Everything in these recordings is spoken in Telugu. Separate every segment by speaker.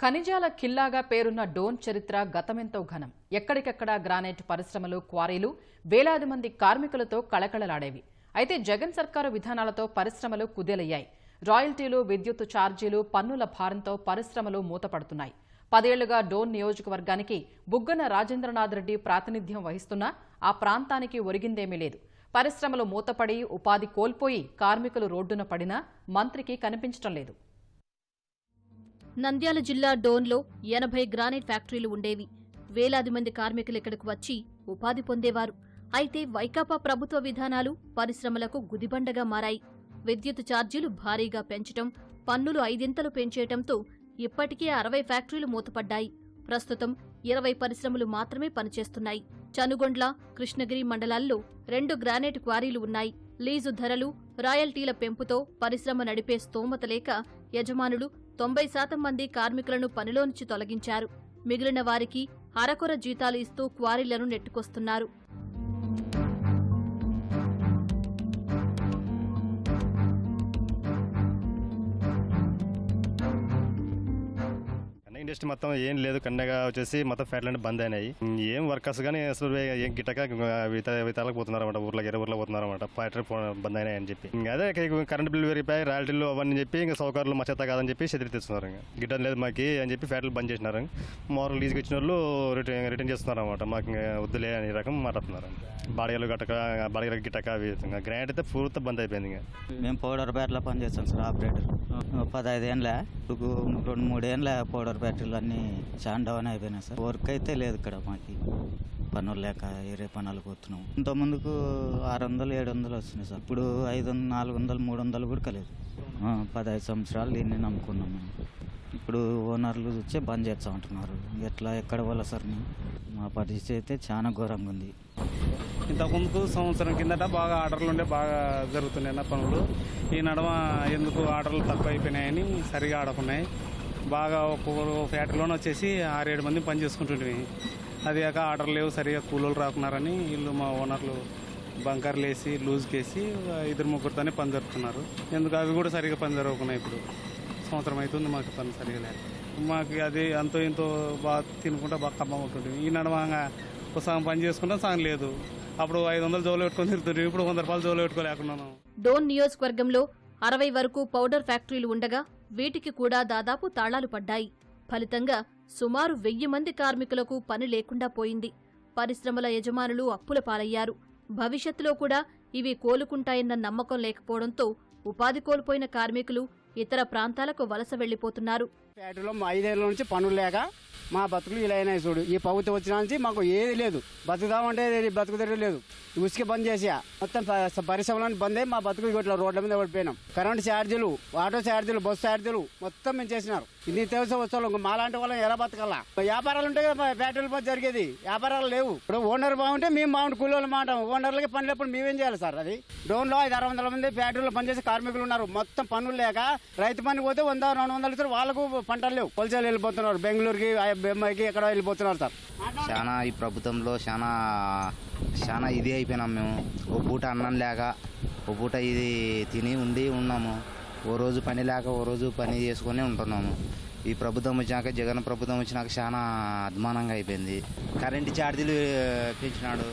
Speaker 1: ఖనిజాల కిల్లాగా పేరున్న డోన్ చరిత్ర గతమెంతో ఘనం. ఎక్కడికెక్కడా గ్రానైట్ పరిశ్రమలు క్వారీలు వేలాది మంది కార్మికులతో కళకళలాడేవి. అయితే జగన్ సర్కారు విధానాలతో పరిశ్రమలు కుదేలయ్యాయి. రాయల్టీలు విద్యుత్ ఛార్జీలు పన్నుల భారంతో పరిశ్రమలు మూతపడుతున్నాయి. పదేళ్ళుగా డోన్ నియోజకవర్గానికి బుగ్గన రాజేంద్రనాథ్ రెడ్డి ప్రాతినిధ్యం వహిస్తున్నా ఆ ప్రాంతానికి ఒరిగిందేమీ లేదు. పరిశ్రమలు మూతపడి ఉపాధి కోల్పోయి కార్మికులు రోడ్డున పడినా మంత్రికి కనిపించటం లేదు.
Speaker 2: నంద్యాల జిల్లా డోన్లో ఎనభై గ్రానైట్ ఫ్యాక్టరీలు ఉండేవి. వేలాది మంది కార్మికులు ఇక్కడకు వచ్చి ఉపాధి పొందేవారు. అయితే వైకాపా ప్రభుత్వ విధానాలు పరిశ్రమలకు గుదిబండగా మారాయి. విద్యుత్ ఛార్జీలు భారీగా పెంచటం పన్నులు ఐదింతలు పెంచేయటంతో ఇప్పటికే అరవై ఫ్యాక్టరీలు మూతపడ్డాయి. ప్రస్తుతం ఇరవై పరిశ్రమలు మాత్రమే పనిచేస్తున్నాయి. చనుగొండ్ల కృష్ణగిరి మండలాల్లో రెండు గ్రానైట్ క్వారీలు ఉన్నాయి. లీజు ధరలు రాయల్టీల పెంపుతో పరిశ్రమ నడిపే స్తోమత లేక యజమానులు తొంభై శాతం మంది కార్మికులను పనిలోంచి తొలగించారు. మిగిలిన వారికి అరకొర జీతాలు ఇస్తూ క్వారీలను నెట్టుకొస్తున్నారు.
Speaker 3: ఇండస్ట్రీ మొత్తం ఏం లేదు కన్నెగా వచ్చేసి మొత్తం ఫ్యాట్లన్నీ బంద్ అయినాయి. ఏం వర్కర్స్ కానీ అసలు ఏం గిట్టక వితాలకు పోతున్నారు అనమాట ఊర్లో ఇరవై ఊర్లో పోతున్నారు అనమాట ఫ్యాక్టరీ బంద్ అయినాయి అని చెప్పి. ఇంకా అదే కరెంట్ బిల్ పెరిగిపోయి రాయల్టీలు అవన్నీ చెప్పి ఇంకా సౌకర్యాలు మా చేత కాదని చెప్పి చెదిరి తెస్తున్నారు ఇంకా. గిట్టం లేదు మాకి అని చెప్పి ఫ్యాక్టరీలు బంద్ చేసినారు మోరల్ లీజ్కి ఇచ్చిన వాళ్ళు రిటర్న్ రిటర్న్ చేస్తున్నారు అనమాట మాకు ఇంకా వద్దులే అనే రకం మాట్లాడుతున్నారు బాడగలు గట్టక బాడగలు గిట్టక గ్రాండ్ అయితే పూర్తి బంద్ అయిపోయింది ఇంకా.
Speaker 4: మేము పౌడర్ బ్యాట్లో పనిచేస్తాం సార్ ఆపరేటర్. పదహైదు ఏళ్ళ ఇప్పుడు రెండు మూడేళ్ళ పౌడర్ బ్యాటరీలు అన్నీ చాలా డౌన్ అయిపోయినాయి సార్. వర్క్ అయితే లేదు ఇక్కడ మాకు. పనులు లేక వేరే పనులు పోతున్నాం. ఇంత ముందుకు ఆరు వందలు ఏడు వందలు వస్తున్నాయి సార్. ఇప్పుడు ఐదు వందలు నాలుగు వందలు మూడు వందలు కూడా కలేదు. పదహైదు సంవత్సరాలు దీన్ని నమ్ముకున్నాం మేము. ఇప్పుడు ఓనర్లు వచ్చి బంద్ చేస్తా ఉంటున్నారు. ఎట్లా ఎక్కడ వల్ల సార్ మా పరిస్థితి అయితే చాలా ఘోరంగా ఉంది.
Speaker 5: ఇంతకుముందు సంవత్సరం కిందట బాగా ఆర్డర్లు ఉండే బాగా జరుగుతున్నాయి నా పనులు. ఈ నడమ ఎందుకు ఆర్డర్లు తక్కువ అయిపోయినాయని సరిగా ఆడకున్నాయి. బాగా ఒక్కొక్కరు ఫ్యాక్టరీలోనే వచ్చేసి ఆరేడు మంది పని చేసుకుంటుంటే అది కాక ఆర్డర్లు లేవు సరిగా కూలీలు రాకున్నారని వీళ్ళు మా ఓనర్లు బంకర్లు వేసి లూజ్కేసి ఇద్దరు ముగ్గురితోనే పని జరుపుతున్నారు. ఎందుకు అవి కూడా సరిగా పని జరగకున్నాయి ఇప్పుడు. సంవత్సరం అవుతుంది మాకు పని సరిగా లేదు. మాకు అది అంతో ఇంతో బాగా తినుకుంటా బాగా కమ్మగా ఉంటుంది ఈ నడవంగా ఒక సగం పని చేసుకుంటాం సగం లేదు. అప్పుడు ఐదు వందలు జోలు పెట్టుకొని తిరుగుతుంది ఇప్పుడు వంద రూపాయలు జోలు పెట్టుకోలేకున్నాను.
Speaker 2: డోన్ నియోజకవర్గంలో అరవై వరకు పౌడర్ ఫ్యాక్టరీలు ఉండగా వీటికి కూడా దాదాపు తాళాలు పడ్డాయి. ఫలితంగా సుమారు వెయ్యి మంది కార్మికులకు పని లేకుండా పోయింది. పరిశ్రమల యజమానులు అప్పుల పాలయ్యారు. భవిష్యత్తులో కూడా ఇవి కోలుకుంటాయన్న నమ్మకం లేకపోవడంతో ఉపాధి కోల్పోయిన కార్మికులు ఇతర ప్రాంతాలకు వలస
Speaker 6: వెళ్ళిపోతున్నారు ఐదేళ్ళ నుంచి పనులు లేక మా బతుకులు ఇలా అయినాయి చూడు. ఈ ప్రభుత్వం వచ్చిన నుంచి మాకు ఏది లేదు. బతుకుదామంటే ఏది లేదు ఉసుక బంద్ చేసా. మొత్తం పరిశ్రమలను బంద్ అయ్యి మా బతుకులు ఇట్లా రోడ్ల మీద పడిపోయినాం. కరెంట్ ఛార్జీలు ఆటో ఛార్జీలు బస్సు ఛార్జీలు మొత్తం మేము చేసినారు. ఇది తెలిసే వచ్చాం మాలాంటి వాళ్ళని ఎలా బతకాలా? వ్యాపారాలు ఉంటాయి కదా ఫ్యాక్టరీలు పని జరిగేది. వ్యాపారాలు లేవు. ఇప్పుడు ఓనర్ బాగుంటే మేము బాగుంటే కూలీలు బాగుంటాం ఓనర్లకి పని లేప్పుడు మేమేం చేయాలి సార్ అది? డోన్లో ఐదు ఆరు వందల మంది ఫ్యాక్టరీలో పనిచేసే కార్మికులు ఉన్నారు. మొత్తం పనులు లేక రైతు పని పోతే వంద రెండు వందలు ఇస్తారు. వాళ్ళకు పంటలు లేవు. కొలసాలు వెళ్ళిపోతున్నారు. బెంగళూరుకి బొమ్మాయికి ఎక్కడ వెళ్ళిపోతున్నారు సార్.
Speaker 7: చాలా ఈ ప్రభుత్వంలో చాలా చాలా ఇది అయిపోయినాం మేము. ఓ పూట అన్నం లేక ఓ పూట ఇది తిని ఉండి ఉన్నాము. ఓ రోజు పని లేక ఓ రోజు పని చేసుకొని ఉంటున్నాము. ఈ ప్రభుత్వం వచ్చినాక జగన్ ప్రభుత్వం వచ్చినాక చాలా అధ్మానంగా అయిపోయింది. కరెంటు ఛార్జీలు పెంచినాడు.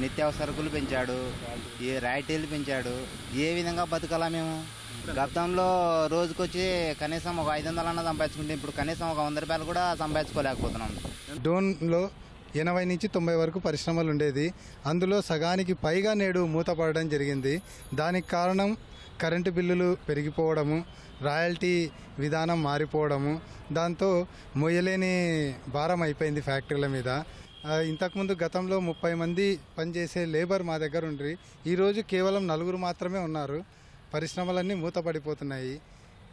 Speaker 7: నిత్యావసరకులు పెంచాడు. ఈ రాయిటీలు పెంచాడు. ఏ విధంగా బతకాలా మేము? గతంలో రోజుకొచ్చి కనీసం ఒక ఐదు వందలన్నా సంపాదించుకుంటే ఇప్పుడు కనీసం ఒక వంద రూపాయలు కూడా సంపాదించుకోలేకపోతున్నాం.
Speaker 8: డోన్లో ఎనభై నుంచి తొంభై వరకు పరిశ్రమలు ఉండేది. అందులో సగానికి పైగా నేడు మూతపడడం జరిగింది. దానికి కారణం కరెంటు బిల్లులు పెరిగిపోవడము రాయల్టీ విధానం మారిపోవడము. దాంతో మొయ్యలేని భారం అయిపోయింది ఫ్యాక్టరీల మీద. ఇంతకుముందు గతంలో ముప్పై మంది పనిచేసే లేబర్ మా దగ్గర ఉండ్రి. ఈరోజు కేవలం నలుగురు మాత్రమే ఉన్నారు. పరిశ్రమలన్నీ మూతపడిపోతున్నాయి.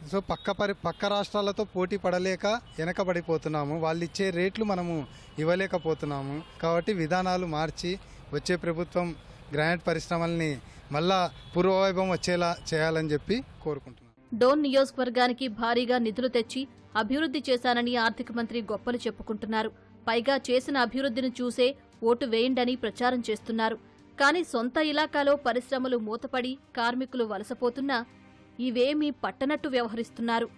Speaker 8: సో పక్క పరి పక్క రాష్ట్రాలతో పోటీ పడలేక వెనకబడిపోతున్నాము. వాళ్ళు ఇచ్చే రేట్లు మనము ఇవ్వలేకపోతున్నాము. కాబట్టి విధానాలు మార్చి వచ్చే ప్రభుత్వం గ్రానైట్ పరిశ్రమల్ని మళ్ళా పూర్వవైభవం వచ్చేలా చేయాలని చెప్పి కోరుకుంటున్నాను.
Speaker 2: డోన్ నియోజకవర్గానికి భారీగా నిధులు తెచ్చి అభివృద్ధి చేశానని ఆర్థిక మంత్రి గొప్పలు చెప్పుకుంటున్నారు. పైగా చేసిన అభివృద్ధిని చూసే ఓటు వేయండని ప్రచారం చేస్తున్నారు. కానీ సొంత ఇలాకాలో పరిశ్రమలు మూతపడి కార్మికులు వలసపోతున్నా ఇవేమీ పట్టనట్టు వ్యవహరిస్తున్నారు.